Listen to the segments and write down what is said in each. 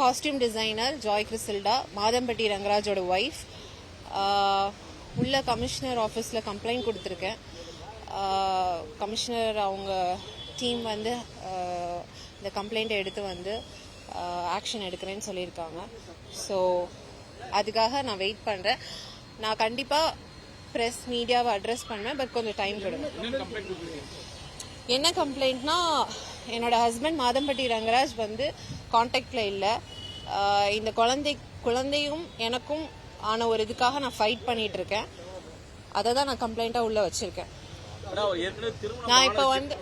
Costume designer Joy Chrisilda Madhampatti ரங்கராஜோட wife உள்ள commissioner ஆஃபீஸில் கம்ப்ளைண்ட் கொடுத்துருக்கேன். கமிஷனர் அவங்க டீம் வந்து இந்த கம்ப்ளைண்ட்டை எடுத்து வந்து ஆக்ஷன் எடுக்கிறேன்னு சொல்லியிருக்காங்க. ஸோ அதுக்காக நான் வெயிட் பண்ணுறேன் நான் கண்டிப்பாக ப்ரெஸ் மீடியாவை அட்ரஸ் பண்ணுவேன் பட் கொஞ்சம் டைம் கொடுங்க. என்ன கம்ப்ளைண்ட்னா என்னோட ஹஸ்பண்ட் மாதம்பட்டி ரங்கராஜ் வந்து காண்டாக்டில் இல்லை. இந்த குழந்தை குழந்தையும் எனக்கும் ஆன ஒரு இதுக்காக நான் ஃபைட் பண்ணிட்டு இருக்கேன் அதை தான் நான் கம்ப்ளைண்ட்டாக உள்ள வச்சிருக்கேன். நான் இப்போ வந்து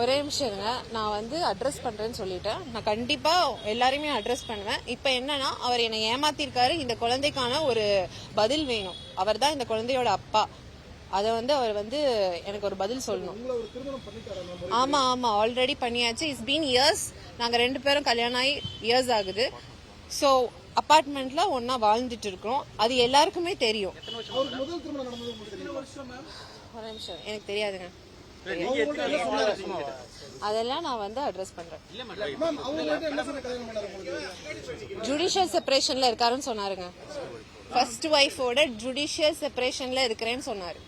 ஒரே நிமிஷம் இருங்க. நான் வந்து அட்ரஸ் பண்றேன்னு சொல்லிட்டேன். நான் கண்டிப்பா எல்லாரையுமே அட்ரஸ் பண்ணுவேன். இப்போ என்னன்னா அவர் என்னை ஏமாத்திருக்காரு. இந்த குழந்தைக்கான ஒரு பதில் வேணும். அவர் தான் இந்த குழந்தையோட அப்பா. அதை வந்து அவர் வந்து எனக்கு ஒரு பதில் சொல்லணும். ஆமா ஆமா. ஆல்ரெடி பண்ணியாச்சு. இட்ஸ் பீன் இயர்ஸ் நாங்க ரெண்டு பேரும் கல்யாணம் ஆகி இயர்ஸ் ஆகுது. ஸோ அப்பார்ட்மெண்ட்ல ஒண்ணா வாழ்ந்துட்டு இருக்கோம் அது எல்லாருக்குமே தெரியும். ஒரு நிமிஷம் எனக்கு தெரியாதுங்க? அதெல்லாம் நான் வந்து அட்ரஸ் பண்றேன். ஜுடிஷியல் செப்பரேஷன்ல இருக்காருன்னு சொன்னாருங்க. ஃபர்ஸ்ட் ஒய்ஃபோட ஜுடிஷியல் செப்பரேஷன்ல இருக்கிறேன்னு சொன்னாரு.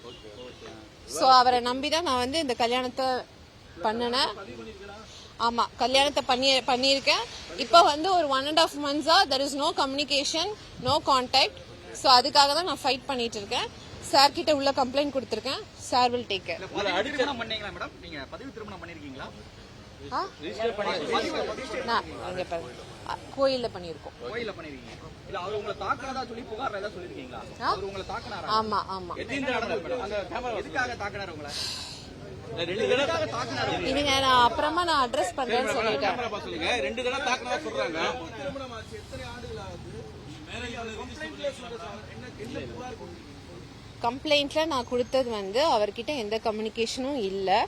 ஸோ அவரை நம்பி தான் நான் வந்து இந்த கல்யாணத்தை பண்ணினேன். ஆமா கல்யாணத்தை பண்ணி பண்ணியிருக்கேன். இப்போ வந்து ஒரு one and half மந்த்ஸா there is no communication no contact so அதுக்காக தான் நான் ஃபைட் பண்ணிட்டு இருக்கேன். சார் கிட்ட உள்ள கம்ப்ளைண்ட் கொடுத்துருக்கேன். சார் வில் டேக் கேர் கோயில்ல பண்ணியிருக்கோம். கோயில்ல பண்ணிருக்கீங்க. இல்ல அவர் உங்களை தாக்குனதா சொல்லி புகார் ஏதாவது சொல்லிருக்கீங்களா ஆ? அவர் உங்களை தாக்குனாரா? ஆமா ஆமா. எதுக்காக தாக்குனாரு உங்களை? இதுங்க நான் அப்புறமா நான் அட்ரஸ் பண்றேன்னு சொல்லிட்டேன். கேமரா பார்த்து சொல்லுங்க. ரெண்டு தடவை தாக்குனதா சொல்றாங்க. கம்ப்ளைண்ட்ல நான் கொடுத்தது வந்து அவர்கிட்ட எந்த கம்யூனிகேஷனும் இல்லை.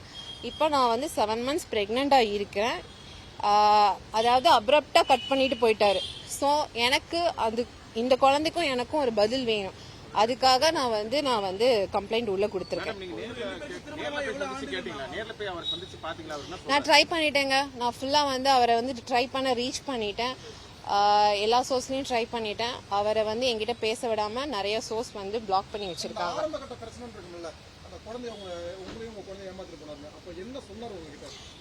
இப்போ நான் வந்து செவன் மந்த்ஸ் ப்ரெக்னெண்டாக இருக்கிறேன். அதாவது அப்ரப்டாக கட் பண்ணிட்டு போயிட்டாரு. ஸோ எனக்கு அது இந்த குழந்தைக்கும் எனக்கும் ஒரு பதில் வேணும். அதுக்காக நான் வந்து நான் வந்து கம்ப்ளைண்ட் உள்ள கொடுத்துருக்கேன். நீங்க நேர்ல நேர்ல போய் சந்திச்சு கேட்டீங்களா? நேர்ல போய் அவர் சந்திச்சு பாத்தீங்களா அவர் என்ன நான் ட்ரை பண்ணிட்டேங்க. நான் ஃபுல்லாக வந்து அவரை வந்து ட்ரை பண்ண ரீச் பண்ணிட்டேன். எல்லா சோர்ஸ்லையும் ட்ரை பண்ணிட்டேன். அவரை வந்து என்கிட்ட பேச விடாம நிறைய சோர்ஸ் வந்து பிளாக் பண்ணி வச்சிருக்காங்க.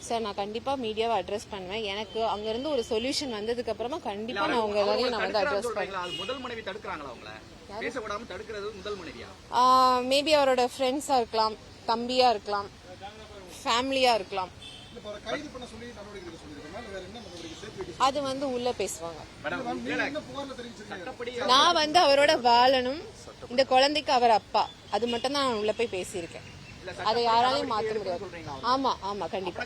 சார் நான் கண்டிப்பா மீடியாவை அட்ரஸ் பண்ணுவேன். எனக்கு அங்க இருந்து ஒரு சொல்யூஷன் வந்ததுக்கு அப்புறமா கண்டிப்பா நான் உங்க எல்லாரையும் நான் வந்து அட்ரஸ் பண்ணுவேன். முதல் மனைவி தடுக்கிறாங்களா உங்களை பேச விடாம தடுக்கிறது முதல் மனைவியா? மேபி அவரோட ஃப்ரெண்ட்ஸா இருக்கலாம் தம்பியா இருக்கலாம் ஃபேமிலியா இருக்கலாம். அது வந்து உள்ள பேசுவாங்க. நான் வந்து அவரோட வாழணும். இந்த குழந்தைக்கு அவர் அப்பா. அது மட்டும் தான் நான் உள்ள போய் பேசியிருக்கேன். அதை யாராலையும் மாத்த முடியாது. ஆமா ஆமா கண்டிப்பா.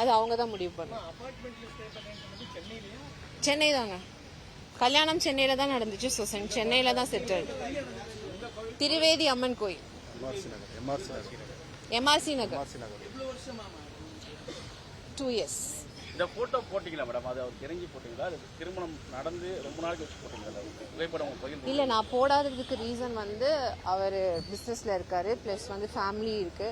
அது அவங்க தான் முடிவு பண்ணும் சென்னை தாங்க. கல்யாணம் சென்னையில தான் நடந்துச்சு ஸோ சென்னையில தான் செட்டில் திருவேதி அம்மன் கோயில். எம்ஆர்சி நகர் டூ இயர்ஸ் இந்த போட்டோ போட்டீங்களா மேடம் அது அவர் இறங்கி போட்டீங்களா? அது திருமணம் நடந்து ரொம்ப நாளைக்கு வச்சு போட்டீங்களா? புகைப்படம் பகிர்ந்து இல்லை நான் போடாததுக்கு ரீசன் வந்து அவர் பிஸ்னஸில் இருக்காரு ப்ளஸ் வந்து ஃபேமிலி இருக்கு.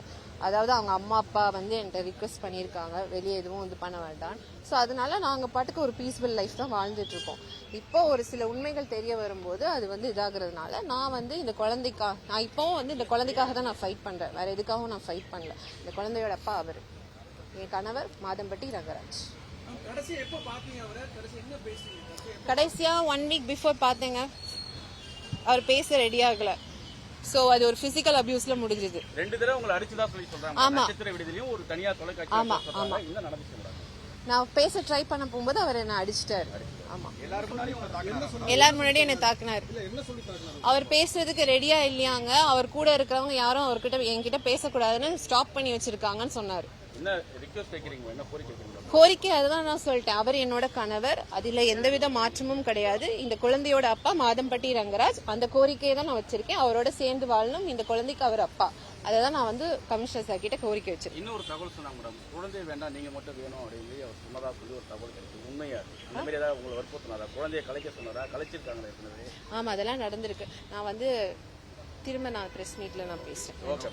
அதாவது அவங்க அம்மா அப்பா வந்து என்கிட்ட ரிக்வெஸ்ட் பண்ணியிருக்காங்க. வெளியே எதுவும் இது பண்ண வேண்டாம் ஸோ அதனால நாங்கள் பாட்டுக்கு ஒரு பீஸ்ஃபுல் லைஃப் தான் வாழ்ந்துட்டு இருக்கோம். இப்போ ஒரு சில உண்மைகள் தெரிய வரும்போது அது வந்து இதாகிறதுனால நான் வந்து இந்த குழந்தைக்கா நான் இப்போவும் வந்து இந்த குழந்தைக்காக தான் நான் ஃபைட் பண்ணுறேன் வேற எதுக்காகவும் நான் ஃபைட் பண்ணல. இந்த குழந்தையோட அப்பா அவர். என் கணவர் மாதம்பட்டி ரங்கராஜ். கடைசியா ஒன் வீக் பிஃபோர் பார்த்தேங்க அவர் பேச ரெடி ஆகல ஸோ அது ஒரு பிசிக்கல் அபியூஸ்ல முடிஞ்சது. ரெண்டு தடவை உங்களை அடிச்சுதா சொல்லி சொல்றாங்க. ஆமா. நட்சத்திர விடுதலையும் ஒரு தனியார் தொலைக்காட்சி ஆமா, சொல்றாங்க என்ன நடந்துச்சு நான் பேச ட்ரை பண்ண போகும்போது அவர் என்ன அடிச்சிட்டாரு. ஆமா. எல்லாரும் முன்னாடி என்னை இல்ல தாக்குனாரு? அவர் பேசுறதுக்கு ரெடியா இல்லையாங்க. அவர் கூட இருக்கிறவங்க யாரும் அவர்கிட்ட என்கிட்ட பேசக்கூடாதுன்னு ஸ்டாப் பண்ணி வச்சிருக்காங்கன்னு சொன்னாரு. கோரிக்கை அதுதான் நான் சொல்லிட்டேன். அவர் என்னோட கணவர். அதுல எந்தவித மாற்றமும் கிடையாது. இந்த குழந்தையோட அப்பா மாதம்பட்டி ரங்கராஜ். அந்த கோரிக்கையை தான் நான் வச்சிருக்கேன். அவரோட சேர்ந்து வாழணும் இந்த குழந்தைக்கு அவர் அப்பா. அதை தான் நான் வந்து கமிஷனர் சார் கிட்ட கோரிக்கை வச்சிருக்கேன். இன்னொரு தகவல் சொன்னாங்க மேடம் குழந்தை வேண்டாம் நீங்க மட்டும் வேணும் அப்படின்னு அவர் சொன்னதா சொல்லி ஒரு தகவல் கிடைச்சு உண்மையா? இந்த மாதிரி ஏதாவது உங்களை வற்புறுத்தினாரா குழந்தைய கலைக்க சொன்னாரா கலைச்சிருக்காங்களா ஏற்கனவே? ஆமா அதெல்லாம் நடந்திருக்கு. நான் வந்து திரும்ப நான் பிரஸ் மீட்ல நான் பேசுறேன். தேங்க்யூ